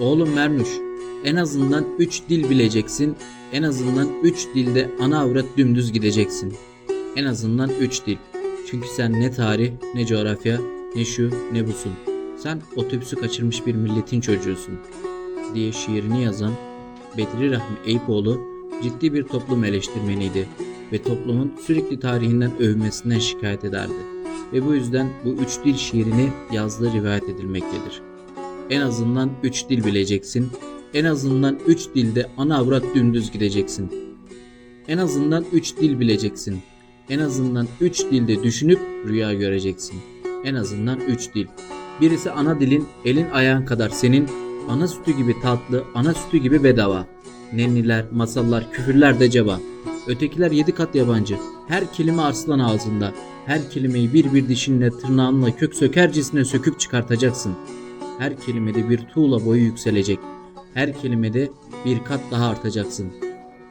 Oğlum Mernuş, en azından 3 dil bileceksin. En azından 3 dilde ana avrat dümdüz gideceksin. En azından 3 dil. Çünkü sen ne tarih, ne coğrafya, ne şu, ne busun. Sen otobüsü kaçırmış bir milletin çocuğusun. Diye şiirini yazan Bedri Rahmi Eyüpoğlu ciddi bir toplum eleştirmeniydi ve toplumun sürekli tarihinden övmesinden şikayet ederdi. Ve bu yüzden bu üç dil şiirini yazdığı rivayet edilmektedir. En azından 3 dil bileceksin. En azından 3 dilde ana avrat dümdüz gideceksin. En azından 3 dil bileceksin. En azından 3 dilde düşünüp rüya göreceksin. En azından 3 dil. Birisi ana dilin elin ayağın kadar senin, ana sütü gibi tatlı, ana sütü gibi bedava. Nenniler, masallar, küfürler de ceva. Ötekiler yedi kat yabancı. Her kelime arslan ağzında. Her kelimeyi bir bir dişinle tırnağınla kök sökercesine söküp çıkartacaksın. Her kelimede bir tuğla boyu yükselecek. Her kelimede bir kat daha artacaksın.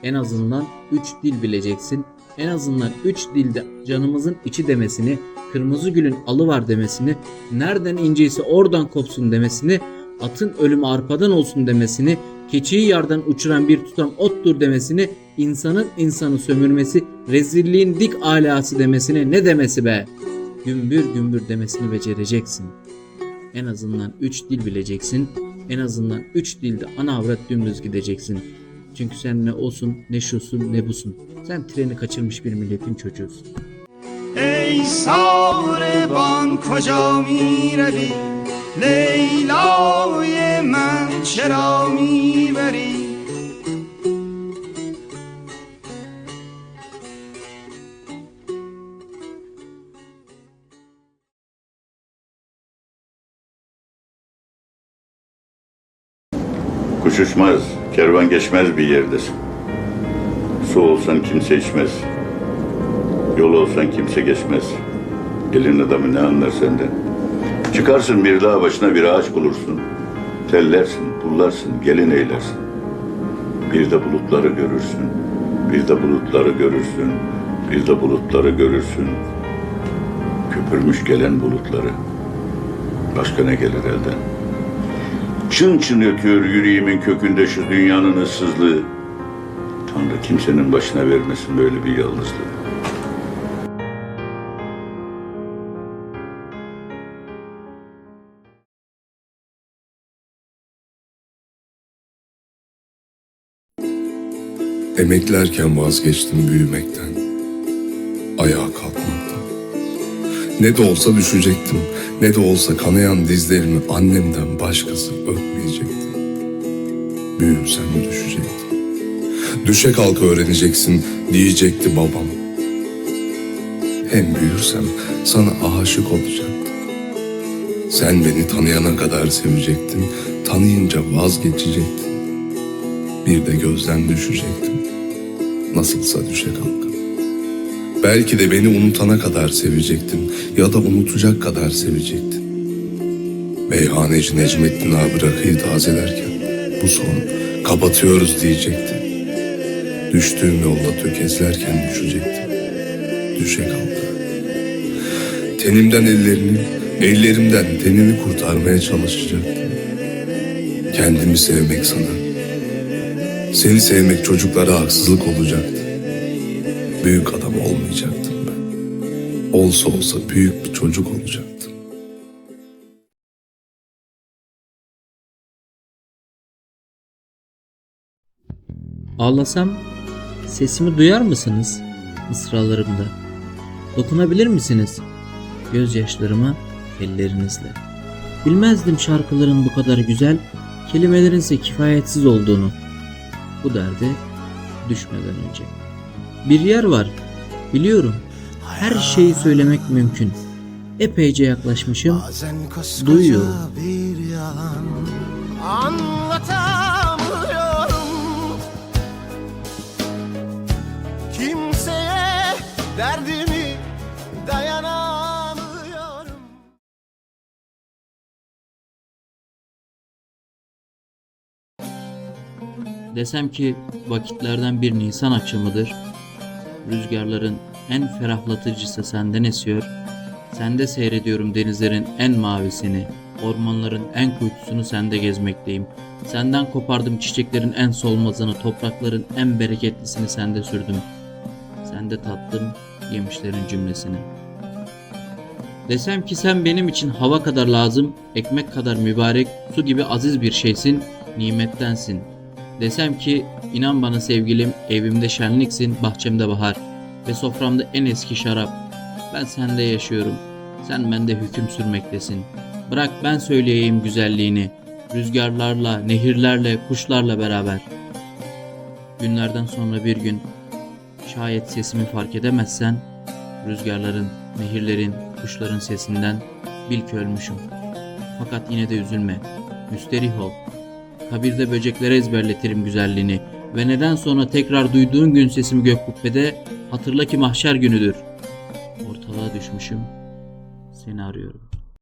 En azından 3 dil bileceksin. En azından 3 dilde canımızın içi demesini, kırmızı gülün alı var demesini, nereden inceyse oradan kopsun demesini, atın ölümü arpadan olsun demesini, keçiyi yardan uçuran bir tutam ottur demesini, insanın insanı sömürmesi, rezilliğin dik alası demesine ne demesi be? Gümbür gümbür demesini becereceksin en azından 3 dil bileceksin. En azından 3 dilde ana avrat dümdüz gideceksin. Çünkü sen ne olsun, ne şusun, ne busun. Sen treni kaçırmış bir milletin çocuğusun. Ey sabreban koca mirevi Leyla Kuş uçmaz, kervan geçmez bir yerdir. Su olsan kimse içmez. Yol olsan kimse geçmez. Elin adamı ne anlar senden? Çıkarsın bir dağ başına bir ağaç bulursun. Tellersin, pullarsın, gelin eylersin. Bir de bulutları görürsün. Bir de bulutları görürsün. Bir de bulutları görürsün. Köpürmüş gelen bulutları. Başka ne gelir elden? Çın çın ötüyor yüreğimin kökünde şu dünyanın ıssızlığı. Tanrı kimsenin başına vermesin böyle bir yalnızlığı. Emeklerken vazgeçtim büyümekten, ayağa kalkmaktan. Ne de olsa düşecektim, ne de olsa kanayan dizlerimi annemden başkası öpmeyecekti. Büyürsem düşecektim. Düşe kalka öğreneceksin diyecekti babam. Hem büyürsem sana aşık olacaktım. Sen beni tanıyana kadar sevecektin, tanıyınca vazgeçecektin. Bir de gözden düşecektim. Nasılsa düşe kalka. Belki de beni unutana kadar sevecektin ya da unutacak kadar sevecektin. Meyhaneci Necmettin abi rakıyı tazelerken bu son kapatıyoruz diyecektin. Düştüğüm yolda tökezlerken düşecektin. Düşe kalka. Tenimden ellerini, ellerimden tenini kurtarmaya çalışacaktım. Kendimi sevmek sana, seni sevmek çocuklara haksızlık olacaktı. Büyük adam olmayacaktım ben. Olsa olsa büyük bir çocuk olacaktım. Ağlasam sesimi duyar mısınız mısralarımda? Dokunabilir misiniz gözyaşlarıma ellerinizle? Bilmezdim şarkıların bu kadar güzel, kelimelerin ise kifayetsiz olduğunu. Bu derde düşmeden önce. Bir yer var, biliyorum. Her şeyi söylemek mümkün. Epeyce yaklaşmışım, yalan Anlatamıyorum Kimseye derdimi dayanamıyorum Desem ki vakitlerden bir Nisan akşamıdır. Rüzgarların en ferahlatıcısı senden esiyor. Sende seyrediyorum denizlerin en mavisini. Ormanların en kuytusunu sende gezmekteyim. Senden kopardım çiçeklerin en solmazını, toprakların en bereketlisini sende sürdüm. Sende tattım yemişlerin cümlesini. Desem ki sen benim için hava kadar lazım, ekmek kadar mübarek, su gibi aziz bir şeysin, nimettensin. Desem ki inan bana sevgilim, evimde şenliksin, bahçemde bahar ve soframda en eski şarap. Ben sende yaşıyorum, sen bende hüküm sürmektesin. Bırak ben söyleyeyim güzelliğini, rüzgarlarla, nehirlerle, kuşlarla beraber. Günlerden sonra bir gün, şayet sesimi fark edemezsen, rüzgarların, nehirlerin, kuşların sesinden bil ki ölmüşüm. Fakat yine de üzülme, müsterih ol. Kabirde böceklere ezberletirim güzelliğini ve neden sonra tekrar duyduğun gün sesimi gök kubbede hatırla ki mahşer günüdür. Ortalığa düşmüşüm, seni arıyorum.